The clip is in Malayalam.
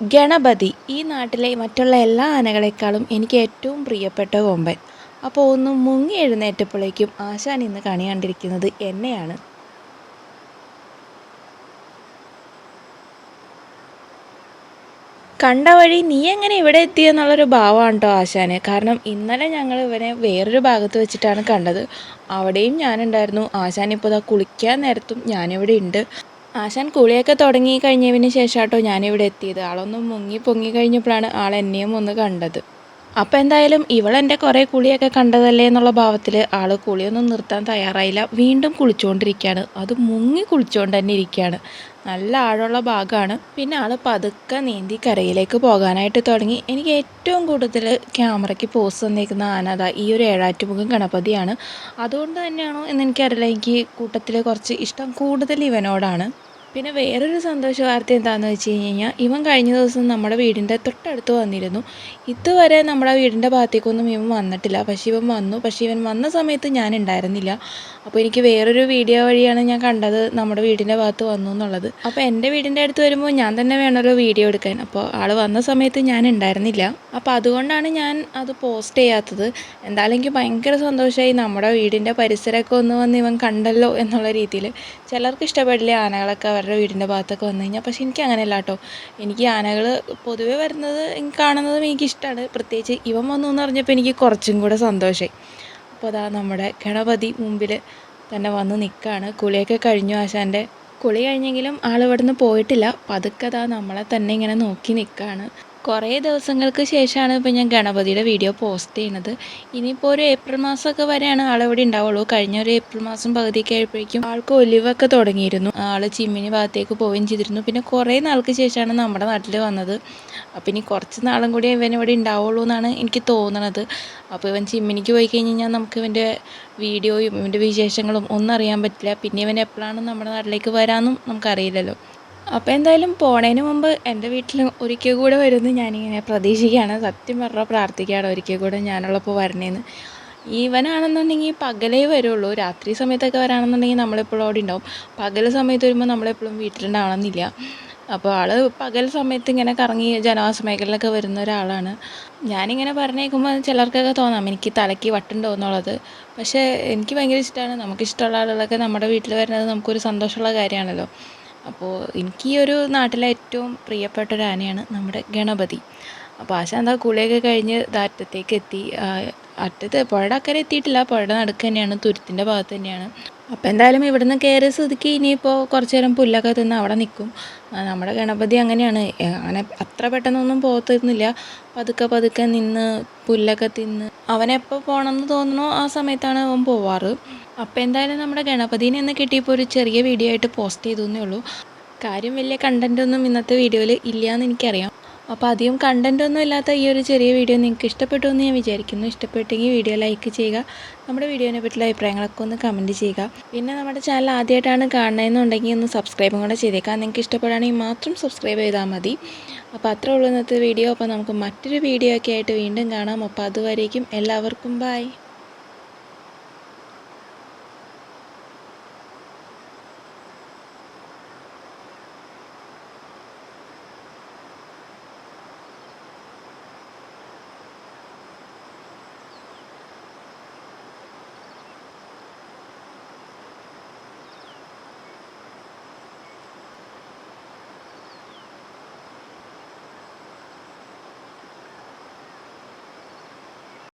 ഗണപതി ഈ നാട്ടിലെ മറ്റുള്ള എല്ലാ ആനകളെക്കാളും എനിക്ക് ഏറ്റവും പ്രിയപ്പെട്ട കൊമ്പൻ. അപ്പോൾ ഒന്ന് മുങ്ങി എഴുന്നേറ്റപ്പോഴേക്കും ആശാൻ ഇന്ന് കണി കണ്ടിരിക്കുന്നത് എന്നെയാണ്. കണ്ട വഴി നീ എങ്ങനെ ഇവിടെ എത്തിയെന്നുള്ളൊരു ഭാവമാണ് കേട്ടോ ആശാന്. കാരണം ഇന്നലെ ഞങ്ങൾ ഇവനെ വേറൊരു ഭാഗത്ത് വെച്ചിട്ടാണ് കണ്ടത്. അവിടെയും ഞാനുണ്ടായിരുന്നു. ആശാൻ ഇപ്പോൾ കുളിക്കാൻ നേരത്തും ഞാനിവിടെ ഉണ്ട്. ആശാൻ കുളിയൊക്കെ തുടങ്ങി കഴിഞ്ഞതിന് ശേഷം കേട്ടോ ഞാനിവിടെ എത്തിയത്. ആളൊന്ന് മുങ്ങി പൊങ്ങി കഴിഞ്ഞപ്പോഴാണ് ആൾ എന്നെയും ഒന്ന് കണ്ടത്. അപ്പോൾ എന്തായാലും ഇവളെന്റെ കുറേ കുളിയൊക്കെ കണ്ടതല്ലേ എന്നുള്ള ഭാവത്തിൽ ആൾ കുളിയൊന്നും നിർത്താൻ തയ്യാറായില്ല. വീണ്ടും കുളിച്ചുകൊണ്ടിരിക്കുകയാണ് അത് മുങ്ങി കുളിച്ചുകൊണ്ട് തന്നെ ഇരിക്കുകയാണ് നല്ല ആഴമുള്ള ഭാഗമാണ്. പിന്നെ ആൾ പതുക്കെ നീന്തി കരയിലേക്ക് പോകാനായിട്ട് തുടങ്ങി. എനിക്ക് ഏറ്റവും കൂടുതൽ ക്യാമറയ്ക്ക് പോസ് തന്നിരിക്കുന്ന ആനത ഈ ഒരു ഏഴാറ്റുമുഖം ഗണപതിയാണ്. അതുകൊണ്ട് തന്നെയാണോ എന്ന് എനിക്കറിയില്ല. എനിക്ക് കൂട്ടത്തിൽ കുറച്ച് ഇഷ്ടം കൂടുതൽ ഇവനോടാണ്. പിന്നെ വേറൊരു സന്തോഷ വാർത്ത എന്താണെന്ന് വെച്ച് കഴിഞ്ഞ് കഴിഞ്ഞാൽ ഇവൻ കഴിഞ്ഞ ദിവസം നമ്മുടെ വീടിന്റെ തൊട്ടടുത്ത് വന്നിരുന്നു. ഇതുവരെ നമ്മുടെ വീടിന്റെ ഭാഗത്തേക്കൊന്നും ഇവൻ വന്നിട്ടില്ല. പക്ഷേ ഇവൻ വന്നു. പക്ഷേ ഇവൻ വന്ന സമയത്ത് ഞാൻ ഉണ്ടായിരുന്നില്ല. അപ്പോൾ എനിക്ക് വേറൊരു വീഡിയോ വഴിയാണ് ഞാൻ കണ്ടത്. നമ്മുടെ വീടിന്റെ ഭാഗത്ത് വന്നു എന്നുള്ളത്. അപ്പോൾ എന്റെ വീടിന്റെ അടുത്ത് വരുമ്പോൾ ഞാൻ തന്നെ വേണമല്ലോ വീഡിയോ എടുക്കാൻ. അപ്പോൾ ആൾ വന്ന സമയത്ത് ഞാൻ ഉണ്ടായിരുന്നില്ല. അപ്പോൾ അതുകൊണ്ടാണ് ഞാൻ അത് പോസ്റ്റ് ചെയ്യാത്തത്. എന്തായാലും എനിക്ക് ഭയങ്കര സന്തോഷമായി നമ്മുടെ വീടിന്റെ പരിസരമൊക്കെ ഒന്ന് വന്ന് ഇവൻ കണ്ടല്ലോ എന്നുള്ള രീതിയിൽ ചിലർക്ക് ഇഷ്ടപ്പെടില്ല ആനകളൊക്കെ അവരുടെ വീടിന്റെ ഭാഗത്തൊക്കെ വന്നു കഴിഞ്ഞാൽ. പക്ഷേ എനിക്ക് അങ്ങനെയല്ല കേട്ടോ. എനിക്ക് ആനകൾ പൊതുവേ വരുന്നത് കാണുന്നതും എനിക്കിഷ്ടമാണ്. പ്രത്യേകിച്ച് ഇവൻ വന്നു എന്ന് പറഞ്ഞപ്പോൾ എനിക്ക് കുറച്ചും കൂടെ സന്തോഷമായി. അപ്പോൾ അതാ നമ്മുടെ ഗണപതി മുമ്പിൽ തന്നെ വന്ന് നിൽക്കുകയാണ്. കുളിയൊക്കെ കഴിഞ്ഞു ആശാന്റെ. കുളി കഴിഞ്ഞെങ്കിലും ആൾ ഇവിടുന്ന് പോയിട്ടില്ല. പതുക്കെ അതാ നമ്മളെ തന്നെ ഇങ്ങനെ നോക്കി നിൽക്കുകയാണ്. കുറേ ദിവസങ്ങൾക്ക് ശേഷമാണ് ഇപ്പോൾ ഞാൻ ഗണപതിയുടെ വീഡിയോ പോസ്റ്റ് ചെയ്യുന്നത്. ഇനിയിപ്പോൾ ഒരു ഏപ്രിൽ മാസമൊക്കെ വരെയാണ് ആളിവിടെ ഉണ്ടാവുള്ളൂ. കഴിഞ്ഞ ഒരു ഏപ്രിൽ മാസം പകുതിയൊക്കെ ആയപ്പോഴേക്കും ആൾക്ക് ഒലിവൊക്കെ തുടങ്ങിയിരുന്നു. ആൾ ചിമ്മിനി ഭാഗത്തേക്ക് പോവുകയും ചെയ്തിരുന്നു. പിന്നെ കുറേ നാൾക്ക് ശേഷമാണ് നമ്മുടെ നാട്ടിൽ വന്നത്. അപ്പോൾ ഇനി കുറച്ച് നാളും കൂടി ഇവൻ ഇവിടെ ഉണ്ടാവുള്ളൂ എന്നാണ് എനിക്ക് തോന്നണത്. അപ്പോൾ ഇവൻ ചിമ്മിനിക്ക് പോയി കഴിഞ്ഞ് കഴിഞ്ഞാൽ നമുക്ക് ഇവന്റെ വീഡിയോയും ഇവന്റെ വിശേഷങ്ങളും ഒന്നും അറിയാൻ പറ്റില്ല. പിന്നെ ഇവൻ എപ്പോഴാണ് നമ്മുടെ നാട്ടിലേക്ക് വരാമെന്നും നമുക്കറിയില്ലല്ലോ. അപ്പോൾ എന്തായാലും പോണതിന് മുമ്പ് എന്റെ വീട്ടിൽ ഒരിക്കൽ കൂടെ വരുമെന്ന് ഞാനിങ്ങനെ പ്രതീക്ഷിക്കുകയാണ്. സത്യം പറഞ്ഞാൽ പ്രാർത്ഥിക്കുകയാണ് ഒരിക്കൽ കൂടെ ഞാനുള്ളപ്പോൾ വരണേന്ന്. ഈവനാണെന്നുണ്ടെങ്കിൽ പകലേ വരുള്ളൂ. രാത്രി സമയത്തൊക്കെ വരാണെന്നുണ്ടെങ്കിൽ നമ്മളെപ്പോഴും അവിടെ ഉണ്ടാവും. പകൽ സമയത്ത് വരുമ്പോൾ നമ്മളെപ്പോഴും വീട്ടിലുണ്ടാവണമെന്നില്ല. അപ്പോൾ ആൾ പകൽ സമയത്ത് ഇങ്ങനെ കറങ്ങി ജനവാസ മേഖലയിലൊക്കെ വരുന്ന ഒരാളാണ്. ഞാനിങ്ങനെ പറഞ്ഞേക്കുമ്പോൾ ചിലർക്കൊക്കെ തോന്നാം എനിക്ക് തലയ്ക്ക് വട്ടുണ്ടോ എന്നുള്ളത്. പക്ഷേ എനിക്ക് ഭയങ്കര ഇഷ്ടമാണ് നമുക്കിഷ്ടമുള്ള ആളുകളൊക്കെ നമ്മുടെ വീട്ടിൽ വരുന്നത് നമുക്കൊരു സന്തോഷമുള്ള കാര്യമാണല്ലോ. അപ്പോൾ എനിക്ക് ഈ ഒരു നാട്ടിലെ ഏറ്റവും പ്രിയപ്പെട്ട ഒരു ആനയാണ് നമ്മുടെ ഗണപതി. അപ്പോൾ ആശ എന്താ കുളിയൊക്കെ കഴിഞ്ഞ് അറ്റത്തേക്ക് എത്തി. അറ്റത്ത് പുഴയുടെ അക്കരെ എത്തിയിട്ടില്ല. പുഴയുടെ നടുക്ക് തന്നെയാണ് തുരുത്തിന്റെ ഭാഗത്ത് തന്നെയാണ്. അപ്പോൾ എന്തായാലും ഇവിടുന്ന് കയറി സ്ഥിതിക്ക് ഇനിയിപ്പോൾ കുറച്ച് നേരം പുല്ലൊക്കെ തിന്ന് അവിടെ നിൽക്കും നമ്മുടെ ഗണപതി അങ്ങനെയാണ്. അങ്ങനെ അത്ര പെട്ടെന്നൊന്നും പോകത്തിരുന്നില്ല. പതുക്കെ പതുക്കെ നിന്ന് പുല്ലൊക്കെ തിന്ന്. അവനെപ്പോൾ പോകണമെന്ന് തോന്നണോ ആ സമയത്താണ് അവൻ പോവാറ്. അപ്പോൾ എന്തായാലും നമ്മുടെ ഗണപതിനെ ഇന്ന് കിട്ടിയപ്പോൾ ഒരു ചെറിയ വീഡിയോ ആയിട്ട് പോസ്റ്റ് ചെയ്തു എന്നേ ഉള്ളൂ. കാര്യം വലിയ കണ്ടന്റ് ഒന്നും ഇന്നത്തെ വീഡിയോയിൽ ഇല്ല എന്ന് എനിക്കറിയാം. അപ്പോൾ അധികം കണ്ടന്റ് ഒന്നും ഇല്ലാത്ത ഈ ഒരു ചെറിയ വീഡിയോ നിങ്ങൾക്ക് ഇഷ്ടപ്പെട്ടു എന്ന് ഞാൻ വിചാരിക്കുന്നു. ഇഷ്ടപ്പെട്ടെങ്കിൽ വീഡിയോ ലൈക്ക് ചെയ്യുക. നമ്മുടെ വീഡിയോനെ പറ്റിയുള്ള അഭിപ്രായങ്ങളൊക്കെ ഒന്ന് കമന്റ് ചെയ്യുക. പിന്നെ നമ്മുടെ ചാനൽ ആദ്യമായിട്ടാണ് കാണുന്നതെന്നുണ്ടെങ്കിൽ ഒന്ന് സബ്സ്ക്രൈബും കൂടെ ചെയ്തേക്കാം നിങ്ങൾക്ക് ഇഷ്ടപ്പെടുകയാണെങ്കിൽ മാത്രം സബ്സ്ക്രൈബ് ചെയ്താൽ മതി. അപ്പോൾ അത്രേ ഉള്ളൂ ഇന്നത്തെ വീഡിയോ അപ്പോൾ നമുക്ക് മറ്റൊരു വീഡിയോ ഒക്കെ ആയിട്ട് വീണ്ടും കാണാം. അപ്പോൾ അതുവരേക്കും എല്ലാവർക്കും ബൈ